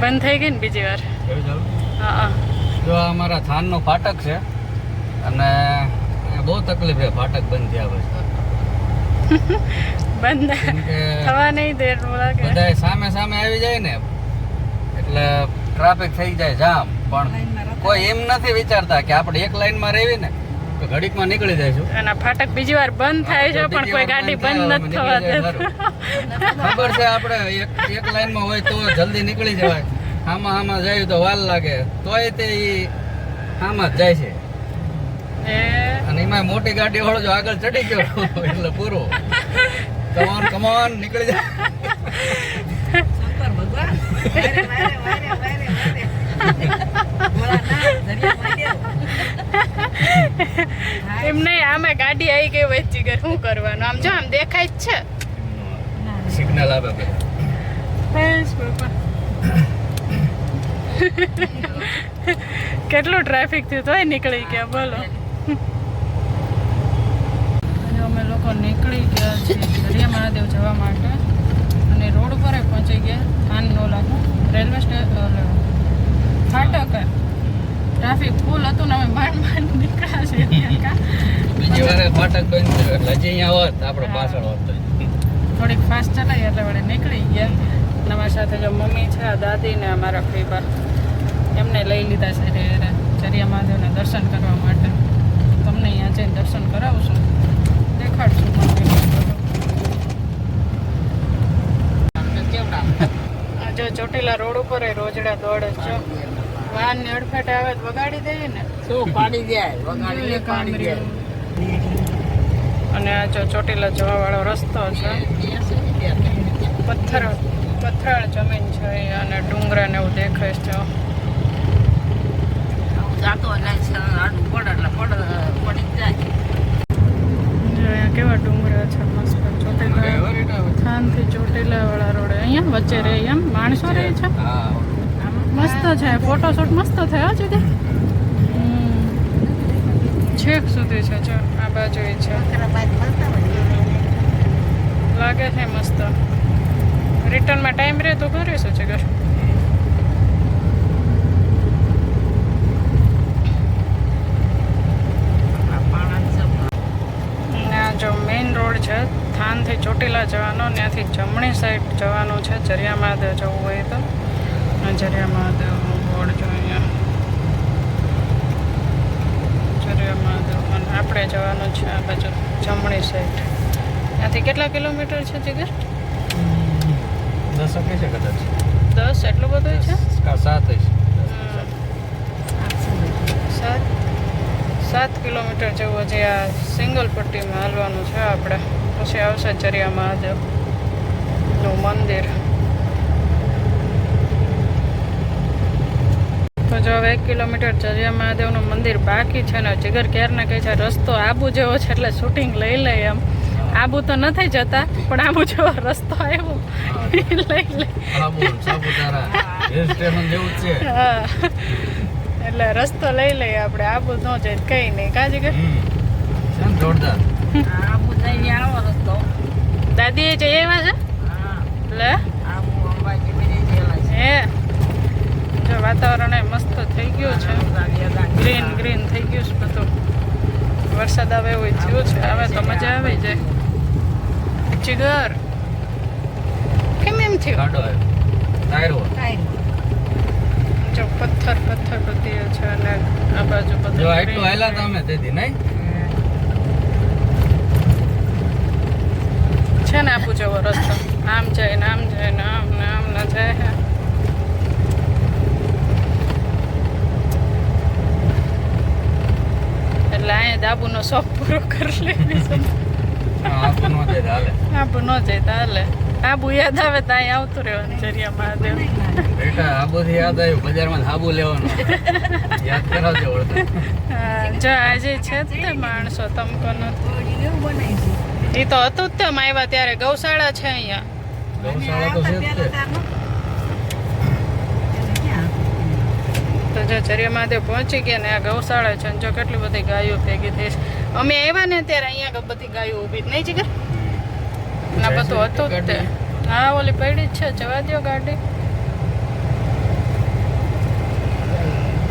બંધ થઈ ગઈ ને બીજી વાર? હા હા. જો આ અમારા થાનનો ફાટક છે અને બહુ તકલીફ છે ફાટક બંધ થયા પછી. બંધ થવા નહીં દે બધા સામે સામે આવી જાય ને એટલે ટ્રાફિક થઈ જાય જામ. પણ કોઈ એમ નથી વિચારતા કે આપણે એક લાઈનમાં રહેવી ને તો ઘડીકમાં નીકળી જઈશું અને ફાટક બીજી વાર બંધ થાય છે પણ કોઈ ગાડી બંધ નથી થવા દેતું ખબર છે આપણે એક એક લાઈનમાં હોય તો જલ્દી નીકળી જવાય. આમાં આમાં જાય તો વાલ લાગે. તોય તે આમાં જ જાય છે. અને એમાં મોટી ગાડી વાળો જો આગળ ચડી ગયો એટલે પૂરો. કમોન કમોન નીકળી જાય શંકર ભગવાન. એમ નહીં આમે ગાડી આવી ગઈ વચ્ચે ઘર શું કરવાનું? આમ જો આમ દેખાય જ છે. સિગ્નલ. બાપા. કેટલું ટ્રાફિક થયું તોય નીકળી ગયા બોલો. અમે લોકો નીકળી ગયા છીએ દરિયા મહાદેવ જવા માટે. અને રોડ પર પહોંચી ગયા કાન નો લાગુ રેલવે સ્ટેશન ફાટક ટ્રાફિક ફૂલ હતું ને અમે માંડ માંડ નીકળ્યા છે બીજી વારે ફાટક બંધ થયું એટલે હજી અહીંયા હોત આપણે પાછળ હોત તો. થોડીક ફાસ્ટ ચલાવી એટલે વડે નીકળી ગયા. અને અમારી સાથે જો મમ્મી છે આ દાદી ને અમારા ફીબા એમને લઈ લીધા છે રે રે ચરિયા મહાદેવના દર્શન કરવા માટે. તમને અહીંયા જઈને દર્શન કરાવશું દેખાડશું આ જો ચોટીલા રોડ ઉપર એ રોજડા દોડે છે. વાહનની અડફેટે આવે તો વગાડી દઈએ ને. શું પાડી જાય? જોઈએ પાડી જાય. અને આ જો ચોટીલા જવા વાળો રસ્તો છે. પથ્થર પથરાળ જમીન છે અને ડુંગરા ને એવું દેખાય છે. જાતો આડું પડે એટલે પડ પડી જાય. કેવા ડુંગરા છે મસ્ત ચોટીલા. થાનથી ચોટીલા વાળા રોડે. અહીંયા વચ્ચે રહે એમ? માણસો રહે છે? હા મસ્ત છે. ફોટોશૂટ મસ્ત થયો છે તે છેક સુધી છે, જો, આ બાજુ છે. લાગે છે મસ્ત. રિટર્નમાં ટાઈમ રહે તો કરીશું છે કશું. જો મેઇન રોડ છે, થાનથી ચોટીલા જવાનો, ત્યાંથી જમણી સાઈડ જવાનું છે જરિયા જવું હોય તો. આ જરિયા મહાદેવનું બોર્ડ જો અહીંયા જરિયા મહાદેવ અને આપણે જવાનું છે આ બાજુ જમણી સાઈડ ત્યાંથી કેટલા કિલોમીટર છે જીગર દસ છે કદાચ. દસ એટલું બધું છે? સાત છે. સાત. સાત કિલોમીટર જેવું હજી આ સિંગલ પટ્ટીમાં હાલવાનું છે આપણે. પછી આવશે ચરિયા મહાદેવનું મંદિર. તો જો હવે એક કિલોમીટર ચરિયા મહાદેવનું મંદિર બાકી છે ને જીગર ક્યારના કહે છે રસ્તો આબુ જેવો છે એટલે શૂટિંગ લઈ લઈ એમ. આબુ તો નથી જતા પણ આબુ જેવો રસ્તો આવ્યો. લઈ લઈ. એટલે રસ્તો લઈ લઈએ આપણે આબુ ન જાય કઈ નહીં. કાજી કે. છે જોરદાર? આબુ જઈને આવો રસ્તો. દાદી જઈ આવ્યા છે? એટલે? લે આબુ અંબાજી હે. જો વાતાવરણ મસ્ત થઈ ગયું છે. ગ્રીન ગ્રીન થઈ ગયું છે બધું. વરસાદ આવે એવું થયું છે. આવે તો મજા આવી જાય જીગર. કેમ એમ થયું? જો પથ્થર પથ્થર બધી છે અને આ બાજુ જો બધું આટલું green હાલ્યા તમે તેથી નહીં? છે ને આપું જેવો રસ્તો. આમ જાય ને આમ જાય ને આમ ને આમ ને જાય હે એટલે અહીંયા દાબુનો શોખ પૂરો કરી લે આબુ નો આબુ જાય હાલે. આબુ યાદ આવે તો અહીંયા આવતું રહેવાનું ચરિયા મહાદેવ. બેટા આબુથી યાદ આવ્યું બજારમાં આબુ લેવાનું. યાદ કરાવજો જો આજે છે તે માણસો તમકો નથી. એ તો હતું જ તેમ આવ્યા ત્યારે ગૌશાળા છે અહીંયા. ગૌશાળા તો છે જ તે. જો ચરિયા મહાદેવ પહોંચી ગયા ને આ ગૌશાળા છે ને જો કેટલી બધી ગાયો ભેગી થઈ છે. અમે આવ્યા ને ત્યારે અહીંયા બધી ગાયો ઊભી જ નહીં જીગર ના બધું હતું જ તે. હા ઓલી પડી જ છે જવા દ્યો ગાડી.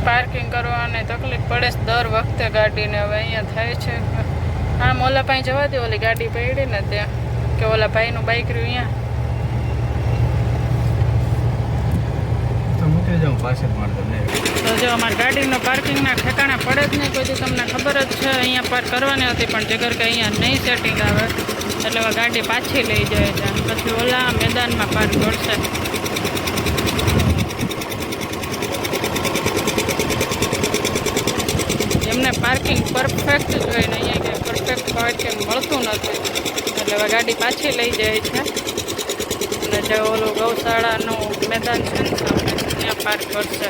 પાર્કિંગ કરવાની તકલીફ પડે છે દર વખતે ગાડીને હવે અહીંયા થાય છે. હા ઓલા ભાઈ જવા દે ઓલી ગાડી પડી ને ત્યાં કે ઓલા ભાઈનું બાઇક રહ્યું અહીંયા. તો મૂકી જાઉં પાછળ તો જો અમારી ગાડીનો પાર્કિંગના ઠેકાણા પડે જ નહીં, કોઈ તમને ખબર જ છે, અહીંયા પાર્ક કરવાની હતી, પણ જગર કે અહીંયા નહીં સેટિંગ આવે, એટલે હવે ગાડી પાછી લઈ જાય છે. પછી ઓલા મેદાનમાં પાર્ક કરશે. એમને પાર્કિંગ પરફેક્ટ જોઈને અહીંયા કે પરફેક્ટ પાર્કિંગ મળતું નથી. એટલે હવે ગાડી પાછી લઈ જાય છે. અને જે ઓલું ગૌશાળાનું મેદાન છે ને, સામે, ત્યાં પાર્ક કરશે.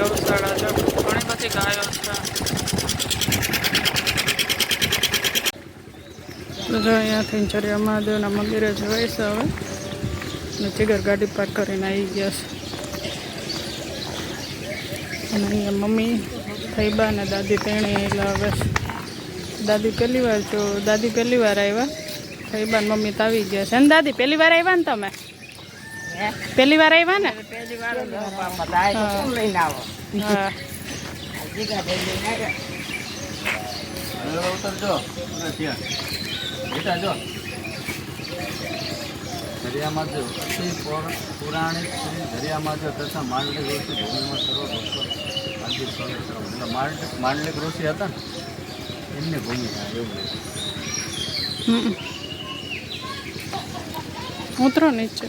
છે ગૌશાળા જો ઘણી બધી ગાયો છે. જો અહીંયાથી મહાદેવના મંદિરે જવાય છે હવે. અને જીગર ગાડી પાર્ક કરીને આવી ગયા છે. અને અહીંયા મમ્મી થઈબા અને દાદી તેણી એટલે હવે દાદી પહેલી વાર જો, દાદી પહેલી વાર આવ્યા. થઈબા મમ્મી તો આવી ગયા છે. અને દાદી, પહેલી વાર આવ્યા ને તમે? પહેલી વાર આવ્યા ને? પહેલી વાર લઈને આવો ઉતરજો બેટા જો દરિયામાં જો અતિ પૌર- શ્રી દરિયામાં જો તથા માંડલિક ઋષિ ભૂમિમાં સર્વ ભક્તો સ્વાગત એટલે માંડ માંડલિક ઋષિ હતા ને એમની ભૂમિ એવું ઉતરો નીચે.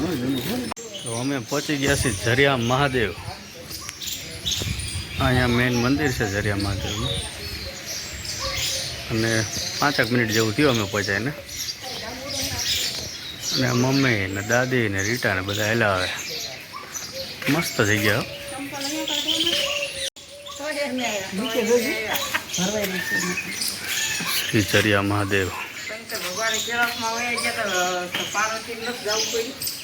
તો અમે પહોંચી ગયા છીએ ઝરિયા મહાદેવ. અહીંયા મેઇન મંદિર છે ઝરિયા મહાદેવનું. અને પાંચેક મિનિટ જેવું થયું અમે પહોંચાઈને અને મમ્મી ને દાદી ને રીટા ને બધા હેલા આવે. મસ્ત થઈ ગયા શ્રી ઝરિયા મહાદેવ. પાર્વતી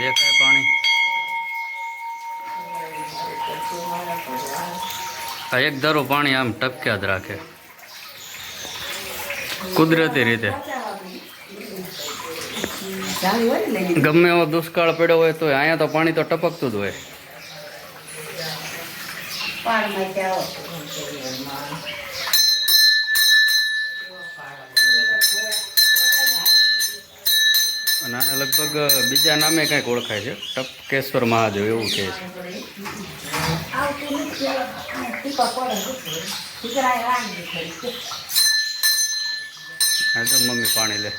દેખાય પાણી. એક ધારો પાણી આમ ટપક્યા જ રાખે. કુદરતી રીતે. ગમે એવો દુષ્કાળ પડ્યો હોય તો અહીંયા તો પાણી તો ટપકતું જ હોય. આને લગભગ બીજા નામે કંઈક ઓળખાય છે. ટપકેશ્વર મહાદેવ એવું કહે છે. આવતું નથી આ ટીપા પડે દીકરાએ વાંગી કરી હા જો મમ્મી પાણી લે.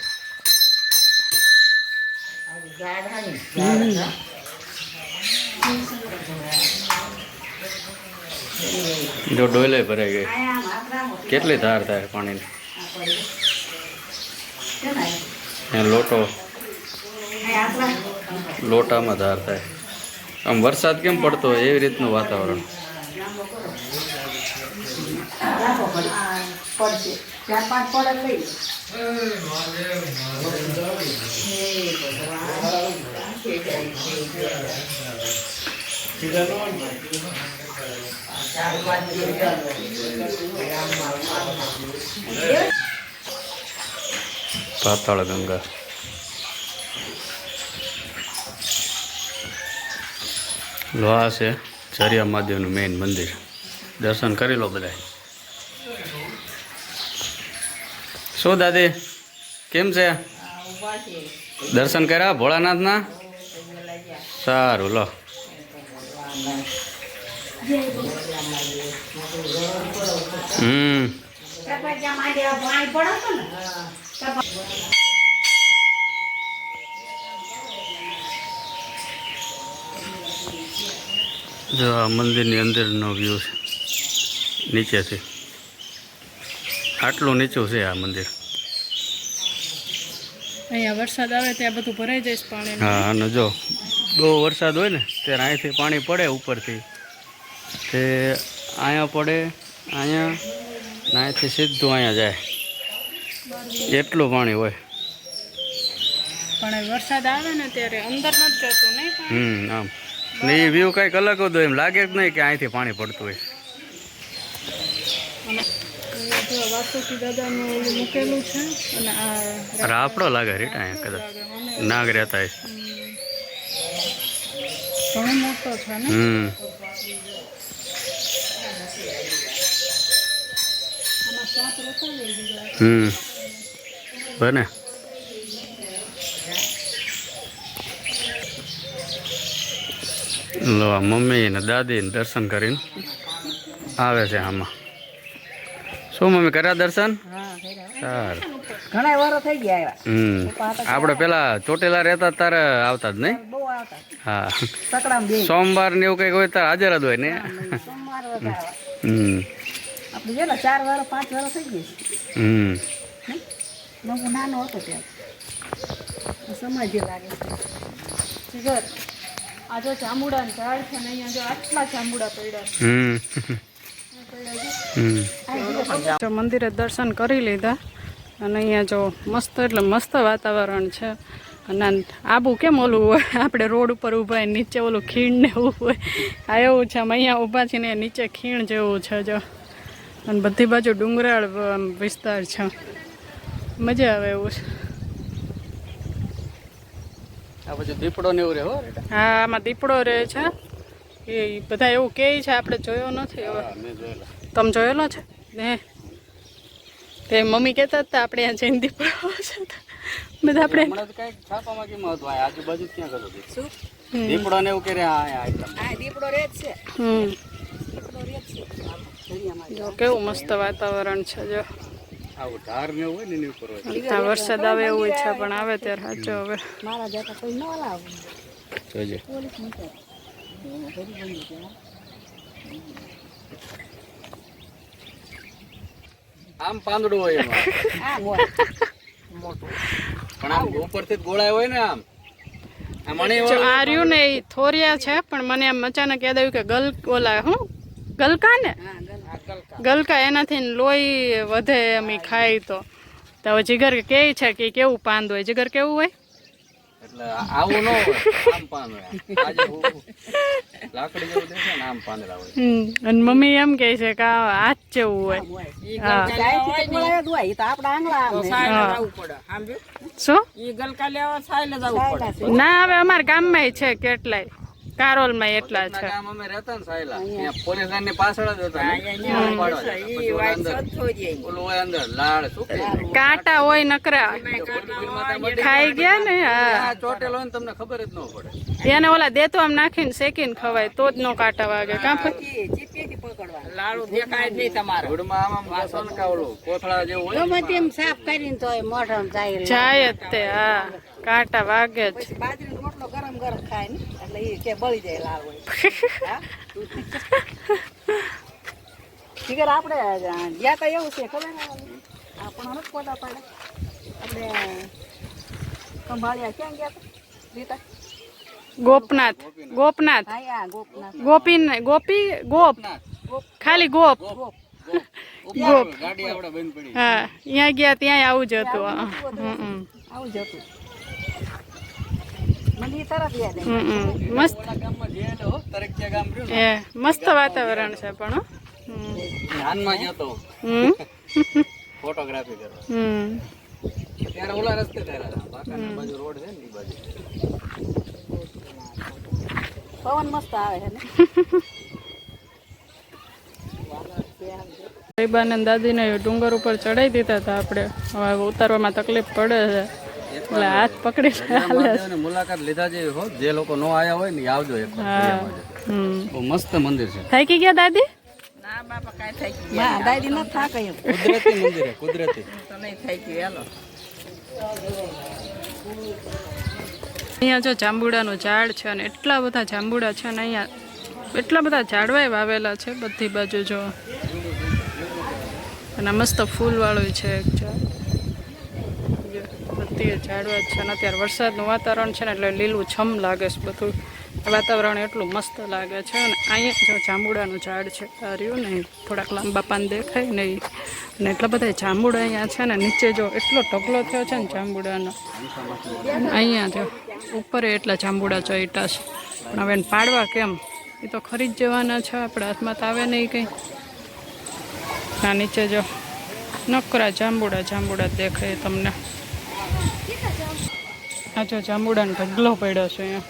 જો ડોલે ભરાઈ ગઈ. કેટલી ધાર થાય પાણીની? લોટો. લોટામાં ધાર થાય. આમ વરસાદ કેમ પડતો હોય એવી રીતનું વાતાવરણ. પાતાળ ગંગા લો આ છે ઝરિયા મહાદેવનું મેઇન મંદિર. દર્શન કરી લો બધા શું દાદી, કેમ છે? દર્શન કર્યા ભોળાનાથના? સારું, લો. હમ પાણી પડે ને જો આ મંદિરની અંદરનો વ્યૂ છે. નીચેથી. આટલું નીચું છે આ મંદિર. અહીંયા વરસાદ આવે ત્યાં બધું ભરાઈ જાય પાણી હા અને જો બહુ વરસાદ હોય ને ત્યારે અહીંથી પાણી પડે ઉપરથી. તે અહીંયા પડે અહીંયા ને અહીંથી સીધું અહીંયા જાય. એટલું પાણી હોય. પણ વરસાદ આવે ને ત્યારે અંદર નથી જતું નહીં? હમ આમ. ને એ વ્યૂ કંઈક અલગ હતો એમ લાગે જ નહીં કે અહીંથી પાણી પડતું હોય. રાપડો લાગે રીટા અહીંયા કદાચ. નાગ રહેતા હમ. હમ. બને. લો મમ્મી ને દાદી ને દર્શન કરીને આવે છે આમાં. શું મમ્મી કર્યા દર્શન? સારું. ઘણા વારો થઈ ગયા હમ. આપણે પેલા ચોટેલા રહેતા તારે આવતા જ નહીં? હા. સોમવાર ને એવું કંઈક હોય ત્યારે હાજર જ હોય ને? હમ. આપણે જો ને ચાર વાર પાંચ વાર થઈ ગઈ હમ. નાનો હતો ત્યાં સમજ લાગે છે. આ જો જાંબુડાનું ઝાડ છે ને અહીંયા જો આટલા જાંબુડા પડ્યા છે. હમ. હમ. જો મંદિરે દર્શન કરી લીધા. અને અહીંયા જો મસ્ત એટલે મસ્ત વાતાવરણ છે. અને આબુ કેમ ઓલું હોય? આપણે રોડ ઉપર ઊભા હોય નીચે ઓલું ખીણ ને એવું હોય. આ એવું છે અમે અહીંયા ઊભા છે ને નીચે ખીણ જેવું છે જો. અને બધી બાજુ ડુંગરાળ આમ વિસ્તાર છે. મજા આવે એવું છે. આ પછી દીપડો ને એવું રહે હો. હા આમાં દીપડો રહે છે. એ બધા એવું કહે છે આપણે જોયો નથી હવે. તમે જોયેલો છે? ને તે મમ્મી કહેતા હતા આપણે આ જઈને દીપડો છે બધા આપણે કાંઈક છાપામાં કેમ હતું? આજુબાજુ ક્યાં ગયો શું? દીપડો ને એવું કરે આ આ એકદમ આ દીપડો રે છે. હમ. દીપડો રે જ છે. દરિયામાં જો કેવું મસ્ત વાતાવરણ છે જો. આવું ધાર ને હોય ને એની ઉપર હોય. વરસાદ આવે એવું ઈચ્છા પણ આવે ત્યારે સાચો હવે. મારા જતા કોઈ ન લાવ. જોજે. આમ પાંદડું હોય એમાં. મોટું મોટું. પણ આમ ઉપરથી ગોળાય હોય ને આમ. આ મણી જો આ રહ્યું ને એ થોરિયા છે પણ મને આમ અચાનક યાદ આવ્યું કે ગલ ઓલા હું? ગલકા ને ગલકા એનાથી લોહી વધે એમ ઈ ખાય તો. તો હવે જીગર કે છે કે કેવું પાંદ હોય? જીગર કેવું હોય? એટલે આવું ન હોય આમ પાન હોય. આજે લાકડી જેવું દેખાય ને આમ પાંદડા હોય. અને મમ્મી એમ કહે છે કે આ હાથ જેવું હોય. ના હવે અમારા ગામમાં છે કેટલાય. કારોલમાં એટલા છે. ગામ અમે રહેતા ને સાયલા. ત્યાં પોલીસ લાઈનની પાછળ જ હતા ને. પાડવા જતા. પછી ઓલા અંદર ઓલું હોય અંદર લાળ કાંટા હોય નકરા ખાઈ ગયા ને હા. ચોટેલો હોય ને તમને ખબર જ ન પડે. એને ઓલા દેતો આમ નાખીને શેકીને ખવાય તો જ નો કાંટા વાગે. કાં લાડુ આમ કોથળા જેવું હોય ને, સાફ કરીને તો મોઢામાં જાય જાય જ તે હા. કાંટા વાગે જ. રોટલો ગરમ ગરમ ખાય ને એટલે એ કે બળી જાય લાલ હોય હા? આપણે ગયા તા એવું છે ખબર આપણો નથી પોતા પાડે. આપણે કંભાળિયા ક્યાં ગયા તા રીતા? ગોપનાથ ગોપનાથ. હા ગોપનાથ. ગોપી ગોપી ગોપ. ખાલી ગોપ. ગોપ. ગાડી આપણે બંધ પડી. હા અહીંયા ગયા ત્યાં આવું જ હતું. આવું જ હતું મને ઈ તરત યાદ હમ, હમ. મસ્ત ગામમાં જઈએ હો ગામ રહ્યું મસ્ત. વાતાવરણ છે પણ હમ. ફોટોગ્રાફી કરવા. ત્યારે ઓલા રસ્તે થયેલા બાજુ રોડ છે ને બાજુ. પવન મસ્ત આવે છે ને. દાદીને ડુંગર ઉપર ચડાવી દીધા હતા આપણે. હવે ઉતારવામાં તકલીફ પડે છે. એટલે હાથ પકડી મુલાકાત લીધા જેવી હો જે લોકો નો આયા હોય ને આવજો એક હમ. બહુ મસ્ત મંદિર છે. થાકી ગયા દાદી? ના દાદી નથી થાકે એમ. કુદરતી મંદિર છે કુદરતી. અહીંયા જો જાંબુડાનું ઝાડ છે અને એટલા બધા જાંબુડા છે ને અહીંયા એટલા બધા ઝાડવાય વાવેલા છે બધી બાજુ જો. અને મસ્ત ફૂલવાળું છે એક ઝાડ. જો બધી ઝાડવા છે અને અત્યારે વરસાદનું વાતાવરણ છે ને એટલે લીલું છમ લાગે છે બધું. વાતાવરણ એટલું મસ્ત લાગે છે અને અહીંયા જો જાંબુડાનું ઝાડ છે, આ ને, થોડાક લાંબા પાન દેખાય ને. અને એટલા બધા જાંબુડા અહીંયા છે ને, નીચે જો એટલો ઢગલો થયો છે ને જાંબુડાનો. અહીંયા જો ઉપર એટલા જાંબુડા ચોઈટા છે. પણ હવે પાડવા કેમ? એ તો ખરી જ જવાના છે, આપણે હાથમાં તો આવે નહીં કંઈ. ના નીચે જો નકરા જાંબુડા જાંબુડા દેખાય તમને. આ જો જાંબુડાનો ઢગલો પડ્યો છે અહીંયા.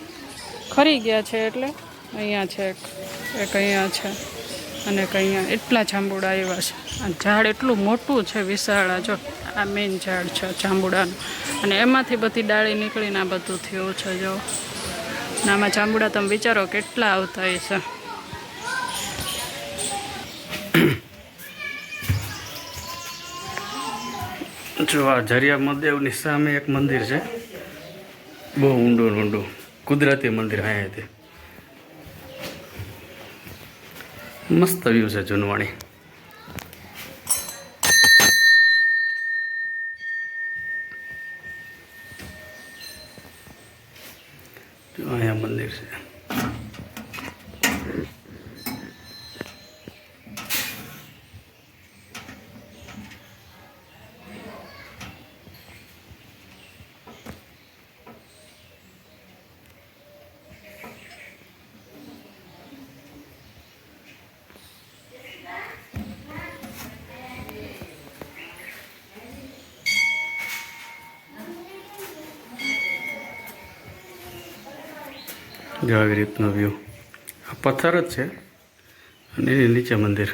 ખરી ગયા છે એટલે? અહીંયા છે એક અહીંયા છે અને એક અહીંયા એટલા જાંબુડા આવ્યા છે. આ ઝાડ એટલું મોટું છે વિશાળ, આ જો, આ મેઇન ઝાડ છે જાંબુડાનું અને એમાંથી બધી ડાળી નીકળીને આ બધું થયું છે, જો. અને આમાં જાંબુડા તમે વિચારો કેટલા આવતા હશે. જો આ ઝરિયા મહાદેવની સામે એક મંદિર છે. બહુ ઊંડું ઊંડું. કુદરતી મંદિર અહીંયા તે. મસ્ત વ્યૂ છે જૂનવાણી જો અહીંયા મંદિર છે જો આવી રીતનો વ્યૂ. આ પથ્થર જ છે અને એની નીચે મંદિર.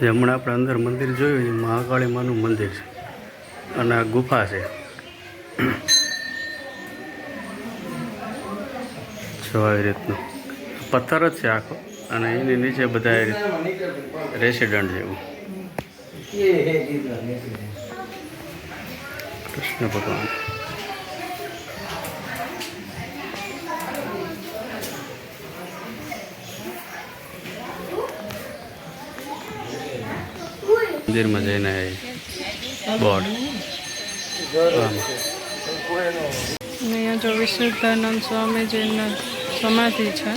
હમણાં આપણે અંદર મંદિર જોયું મહાકાળી માનું મંદિર છે. અને આ ગુફા છે. જો આવી રીતનું. પથ્થર જ છે આખો. અને એની નીચે બધા રેસિડન્ટ જેવું કૃષ્ણ ભગવાન. મંદિરમાં જઈને બોર્ડ. અહીંયા જો વિશુદ્ધાનંદ સ્વામીજીના સમાધિ છે.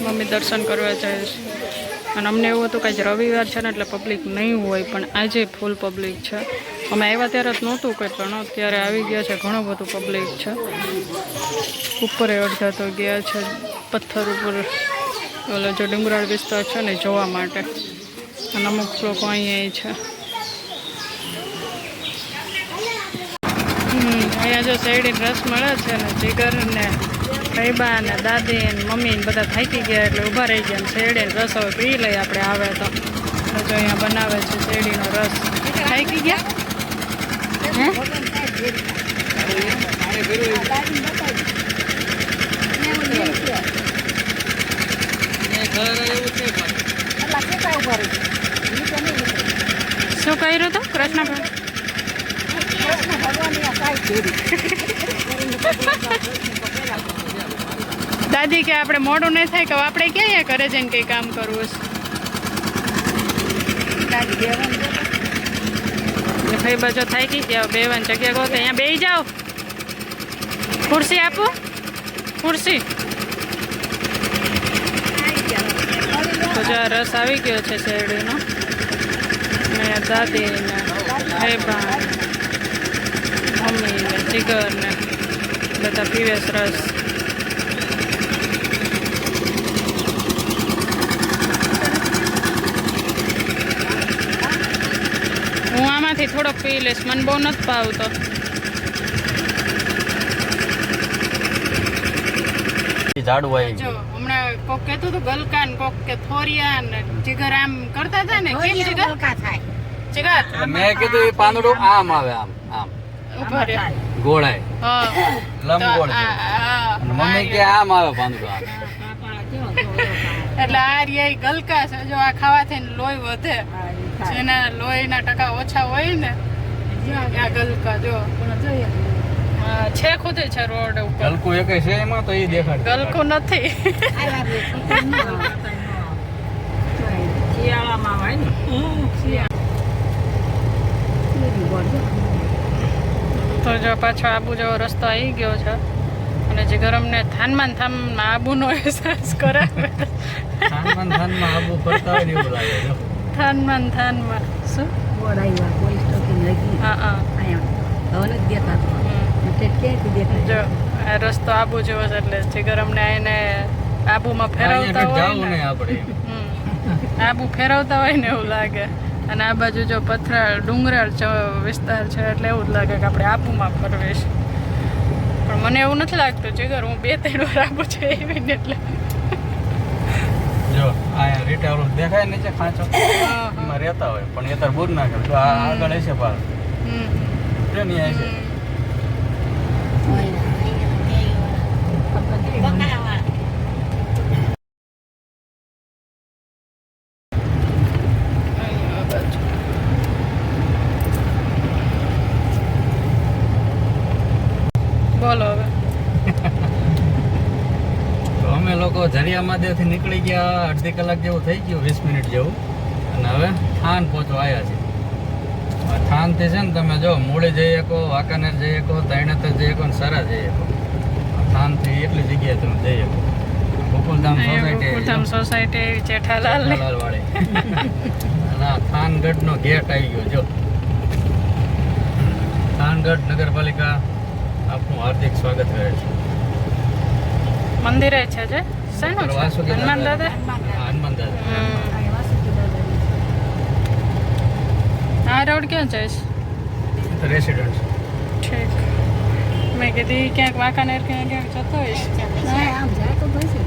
મમ્મી દર્શન કરવા જાય છે. અને અમને એવું હતું કે રવિવાર છે ને એટલે પબ્લિક નહીં હોય, પણ આજે ફૂલ પબ્લિક છે. અમે આવ્યા ત્યારે જ નહોતું કંઈ, પણ અત્યારે આવી ગયા છે, ઘણું બધું પબ્લિક છે. ઉપર અડધા તો ગયા છે, પથ્થર ઉપર. ઓલો જો ડુંગરાળ વિસ્તાર છે ને જોવા માટે. અને અમુક લોકો અહીંયા છે હમ, અહીંયા જો શેરડી રસ મળે છે ને જીગર ને ભાઈબા ને દાદી ને મમ્મી ને બધા થાકી ગયા એટલે ઊભા રહી ગયા શેરડી રસ હવે પી લઈએ આપણે આવે તો. જો અહીંયા બનાવે છે શેરડીનો રસ. થાકી ગયા. શું કર્યું હતું? કૃષ્ણ ભગવાન? કૃષ્ણ ભગવાનની આ સાઈ ફેરી. દાદી કે આપણે મોડું નહીં થાય કે આપણે ક્યાં ઘરે જઈને કંઈ કામ કરવું છે. ભાઈ બજો બાજુ થાકી ગયા બેવાની જગ્યા કહો તો અહીંયા બેસી જાઓ. ખુરશી આપો. ખુરશી. જો રસ આવી ગયો છે શેરડીનો. ને દાદી ને ભાઈબા મમ્મી ને જીગર ને બધા પીવે રસ હું આમાંથી થોડોક પી લઈશ. મને બહુ નથી ભાવતો. ઝાડુ આવી જો હમણાં કોક કહેતું હતું ગલકા ને કોક કે થોરિયા ને જીગર આમ કરતા હતા ને? કેમ જીગર? હલકા થાય. જીગર? મેં કીધું એ પાંદડું આમ આવે આમ. ગોળાય. લંબગોળ મમ્મી કે આમ આવે પાંદડું. એટલે આ રહ્યા ગલકા છે જો આ ખાવાથી ને લોહી વધે. જેના લોહીના ટકા ઓછા હોય ને આ ગલકા જો. આ છે ખુદ છે રોડ ઉપર. હલકું એક છે એમાં તો એ દેખાડ. ગલકું નથી. શિયાળામાં હોય ને. શિયાળા. બોલ તો જો પાછો આબુ જેવો રસ્તો આવી ગયો છે. અને જે ગરમને થાનમાં થામ થાનમાં આબુનો અહેસાસ કરાવે. થાનમાં ને થાનમાં આબુ ફરતા હોય એવું લાગે જો થાનમાં થાનમાં. શું? બોર્ડ આવ્યા પોલીસ સ્ટોકી લગી. હા હા. હવે નથી દેખાતું. જો આ રસ્તો આબુ જેવો છે એટલે જે ગરમને આઈને આબુમાં ફેરવતા હોય ને. ને આપણે. આબુ ફેરવતા હોય ને એવું લાગે. અને આ બાજુ જો પથરાળ ડુંગરાળ ચ- વિસ્તાર છે એટલે એવું જ લાગે કે આપણે આબુમાં ફરવેશ. પણ મને એવું નથી લાગતું જીગર હું બે ત્રણ વાર આબુ છે એવી ને એટલે. જો અહીંયા રીટા દેખાય નીચે ખાંચો. એમાં રહેતા હોય પણ એ તાર બુર ના કરે તો આ આગળ હશે પાર. હમ. ટ્રેન અહીં છે અહીં આ બાજુ. બોલો હવે તો અમે લોકો ઝરિયા મહાદેવથી નીકળી ગયા અડધી કલાક જેવું થઈ ગયું વીસ મિનિટ જેવું. અને હવે થાન પહોંચવા આવ્યા છે થાનથી છે ને તમે જો મૂળે જઈ શકો વાંકાનેર જઈ શકો તૈણતર જઈ શકો અને સરા જઈ શકો. થાનથી એટલી જગ્યાએ તમે જઈ શકો. ગોકુલધામ સોસાયટી ગોકુલધામ સોસાયટી જેઠાલાલ વાળી અને થાનગઢનો ગેટ આવી ગયો જો. થાનગઢ નગરપાલિકા આપનું હાર્દિક સ્વાગત કરે છે. મંદિરે છે જે? શેનું છે હનુમાન દાદા હનુમાન દાદા આ રોડ ક્યાં જઈશ રેસિડન્ટ ઠીક મેં કીધી ક્યાંક વાંકાનેર ક્યાંક ક્યાંક જતો હોઈશ